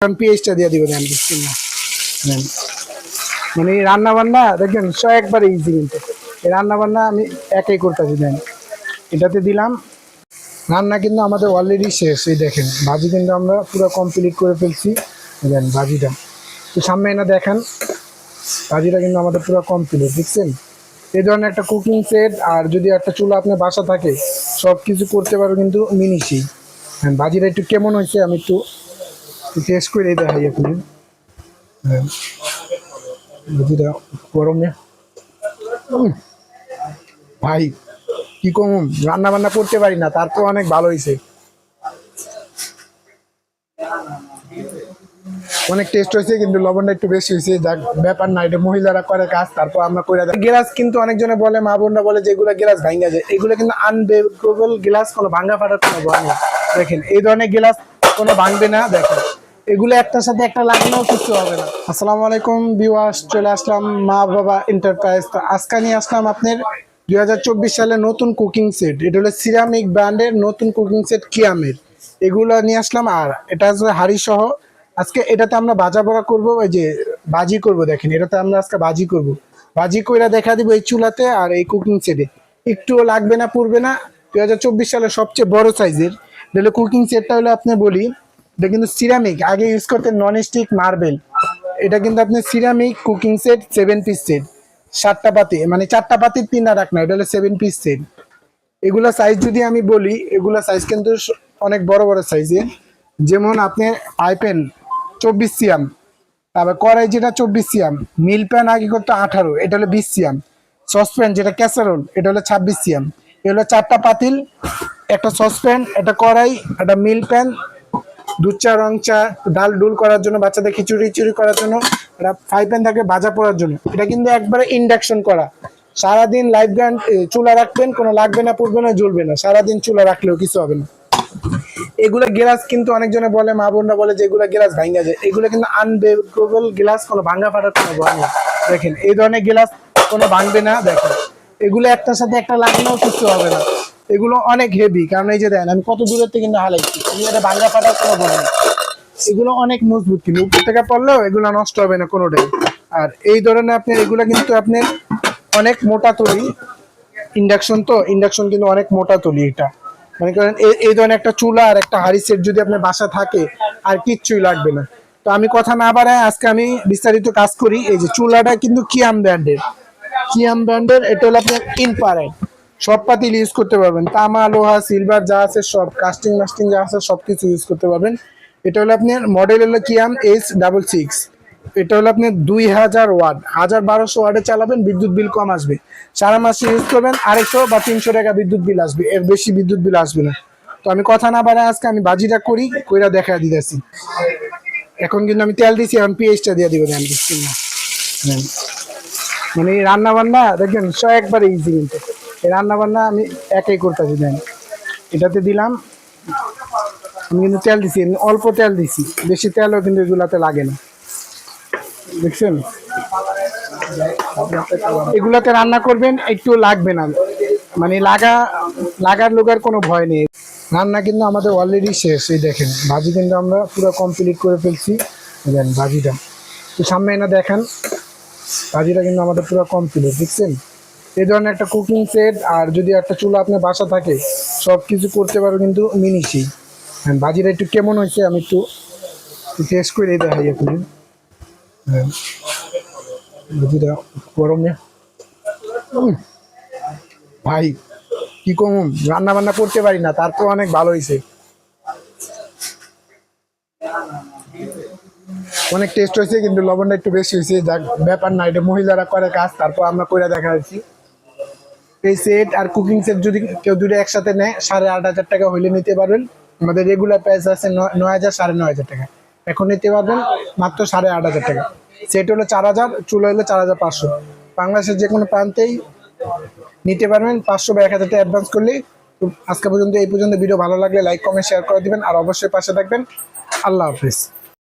এখন পিএইচটা দিয়ে দিবেন আমি বিসমিল্লাহ নেন। মানে রান্না বান্না দেখবেন সব একবারে ইজি কিন্তু। এই রান্না বান্না আমি একাই করতেছি, দেন। এটাতে দিলাম। রান্না কিন্তু আমাদের অলরেডি শেষ, এই দেখেন। ভাজি কিন্তু আমরা পুরো কমপ্লিট করে ফেলছি, দেন, ভাজিটা। তো সামনে এনে দেখেন, ভাজিটা কিন্তু আমাদের পুরো কমপ্লিট দেখছেন? এই ধরনের একটা কুকিং সেট আর যদি একটা চুলা আপনার বাসা থাকে সব কিছু করতে পারো কিন্তু হ্যাঁ ভাজিটা একটু কেমন হয়েছে আমি একটু হ্যাঁ। ভাই, কি কম? রান্না বান্না করতে পারি না তারপর অনেক ভালো হয়েছে অনেক টেস্ট হয়েছে কিন্তু লবণটা একটু বেশি হয়েছে যাক, ব্যাপার না, এটা মহিলারা করে কাজ, তারপর আমরা করে দেয় গ্লাস কিন্তু অনেকজনে বলে, মা বোনরা বলে যে, এগুলো গ্লাস ভাঙ্গা যায়। এগুলো কিন্তু আনব্রেকেবল গ্লাস, কোনো ভাঙ্গা ফাটার কোনো ভয় দেখেন, এই ধরনের গ্লাস কোনো ভাঙবে না, দেখেন। এগুলো একটার সাথে একটা লাগলেও কিছু হবে না। আসসালামু আলাইকুম বিওয়াস চলে আসলাম মা বাবা এন্টারপ্রাইজ তো আজকে নিয়ে আসলাম আপনার দু হাজার চব্বিশ সালে নতুন কুকিং সেট এটা হলো সিরামিক ব্র্যান্ডের নতুন কুকিং সেট কিয়ামের। এগুলো নিয়ে আসলাম আর এটা হচ্ছে হাড়ি সহ। আজকে এটাতে আমরা ভাজা বড়া করব, ওই যে বাজি করব দেখেন, এটাতে আমরা আজকে বাজি করব। বাজি কইরা দেখা দিব এই চুলাতে আর এই কুকিং সেটে একটুও লাগবে না, পড়বে না। দুই হাজার চব্বিশ সালে সবচেয়ে বড় সাইজের তাহলে কুকিং সেটটা হলো আপনি বলি এটা কিন্তু সিরামিক আগে ইউজ করতেন নন স্টিক মার্বেল এটা কিন্তু আপনি ceramic cooking set seven piece set সাতটা পাতি মানে চারটা পাতির তিনটা রাখনা এটা হলো সেভেন পিস সেট এগুলো সাইজ যদি আমি বলি, এগুলো সাইজ কিন্তু অনেক বড় বড় সাইজের যেমন আপনার পাইপেন চব্বিশ সিয়াম তারপর কড়াই যেটা চব্বিশ সিয়াম মিল প্যান আগে করতো আঠারো, এটা হলো বিশ সিয়াম সসপ্যান যেটা ক্যাসারোল এটা হলো ছাব্বিশ সিয়াম এগুলো চারটা পাতিল, একটা সসপ্যান একটা কড়াই, একটা মিল প্যান দুধ চা রং চা ডাল ডুল করার জন্য, বাচ্চাদের খিচুড়ি চুরি করার জন্য এটা ফ্রাই প্যান থাকে ভাজা পোড়ার জন্য। এটা কিন্তু একবারে ইন্ডাকশন করা। সারাদিন লাইফ গান চুলা রাখবেন, কোনো লাগবে না, পড়বে না, জ্বলবে না। সারাদিন চুলা রাখলেও কিছু হবে না। এগুলো গ্লাস কিন্তু অনেকজনে বলে, মা বোনরা বলে যে এগুলো গ্লাস ভাঙ্গা যায়। এগুলো কিন্তু আনব্রেকেবল গ্লাস, কোনো ভাঙ্গা ফাটার কোনো ভয় নেই। দেখেন, এই ধরনের গ্লাস কোনো ভাঙবে না, দেখেন। এগুলো একটার সাথে একটা লাগলেও কিছু হবে না। এগুলো অনেক হেভি কারণ এই যে দেন আমি কত দূরের থেকে কিন্তু হালাইছি। এটা ভাঙ্গা ফাটার কোনো ভয় নেই এগুলো অনেক মজবুত কিন্তু, উপর থেকে পড়লেও এগুলো নষ্ট হবে না কোনোটাই। আর এই ধরনের আপনি, এগুলো কিন্তু আপনি অনেক মোটা তৈরি। ইন্ডাকশন তো ইন্ডাকশন কিন্তু অনেক মোটা তুলি এটা। মানে করেন এই- ধরনের একটা চুলা আর একটা হাড়ি সেট যদি আপনার বাসা থাকে, আর কিচ্ছুই লাগবে না। তো আমি কথা না বাড়ায় আজকে আমি বিস্তারিত কাজ করি। এই যে চুলাটা কিন্তু কিয়াম ব্র্যান্ডের কিয়াম ব্র্যান্ডের এটা হলো আপনার ইনপারেন্ট সব পাতিল ইউজ করতে পারবেন। তামা, লোহা সিলভার যা আছে সব কাস্টিং মাস্টিং যা আছে সব কিছু ইউজ করতে পারবেন। এটা হলো আপনার মডেল হলো কিয়াম এইচ ডাবল সিক্স এটা হলো আপনি দুই হাজার ওয়াট। হাজার বারোশো ওয়াটে চালাবেন, বিদ্যুৎ বিল কম আসবে। সারা মাসে ইউজ করবেন, আড়াইশো বা তিনশো টাকা বিদ্যুৎ বিল আসবে। এর বেশি বিদ্যুৎ বিল আসবে না। তো আমি কথা না বাড়ায় আজকে আমি বাজিটা করি, কইরা দেখা দিতেছি। এখন কিন্তু আমি তেল দিছি, এখন পিএইচটা দিয়ে দিব। হ্যাঁ। মানে রান্না বান্না দেখবেন সব একবারে ইজি কিন্তু। রান্না বান্না আমি একাই করতেছি, দেন। এটাতে দিলাম, আমি কিন্তু তেল দিছি অল্প তেল দিছি। বেশি তেলও কিন্তু এগুলাতে লাগে না। দেখছেন? এগুলাতে রান্না করবেন, একটু লাগবে না। মানে লাগা, লাগার লোকের কোনো ভয় নেই। রান্না কিন্তু আমাদের অলরেডি শেষ, এই দেখেন। ভাজি কিন্তু আমরা পুরো কমপ্লিট করে ফেলছি। দেখেন ভাজিটা। তো সামনে এনে দেখেন। ভাজিটা কিন্তু আমাদের পুরো কমপ্লিট দেখছেন? এই ধরনের একটা কুকিং সেট আর যদি একটা চুলা আপনার বাসা থাকে সব কিছু করতে পারো কিন্তু মিনিশি হ্যাঁ ভাজিটা একটু কেমন হয়েছে আমি একটু টেস্ট করে দেখাই আপনি হ্যাঁ ভাজিটা গরম ভাই, কি কম রান্না বান্না করতে পারি না, তারপর অনেক ভালো হয়েছে। অনেক টেস্ট হয়েছে কিন্তু লবণটা একটু বেশি হয়েছে। যাক, ব্যাপার না, এটা মহিলারা করে কাজ, তারপর আমরা করে দেখা যাচ্ছি এই সেট আর কুকিং সেট যদি কেউ দুটো একসাথে নেয়, সাড়ে আট হাজার টাকা হইলে নিতে পারবেন। আমাদের রেগুলার প্রাইস আছে নয় হাজার, সাড়ে নয় হাজার টাকা। এখন নিতে পারবেন মাত্র সাড়ে আট হাজার টাকা। সেট হলো চার হাজার, চুলো হলো চার হাজার পাঁচশো। বাংলাদেশের যে কোনো প্রান্তেই নিতে পারবেন। পাঁচশো বা এক হাজার টাকা অ্যাডভান্স করলে। আজকে পর্যন্ত, এই পর্যন্ত। ভিডিও ভালো লাগলে লাইক কমেন্ট শেয়ার করে দিবেন। আর অবশ্যই পাশে থাকবেন। আল্লাহ হাফিজ।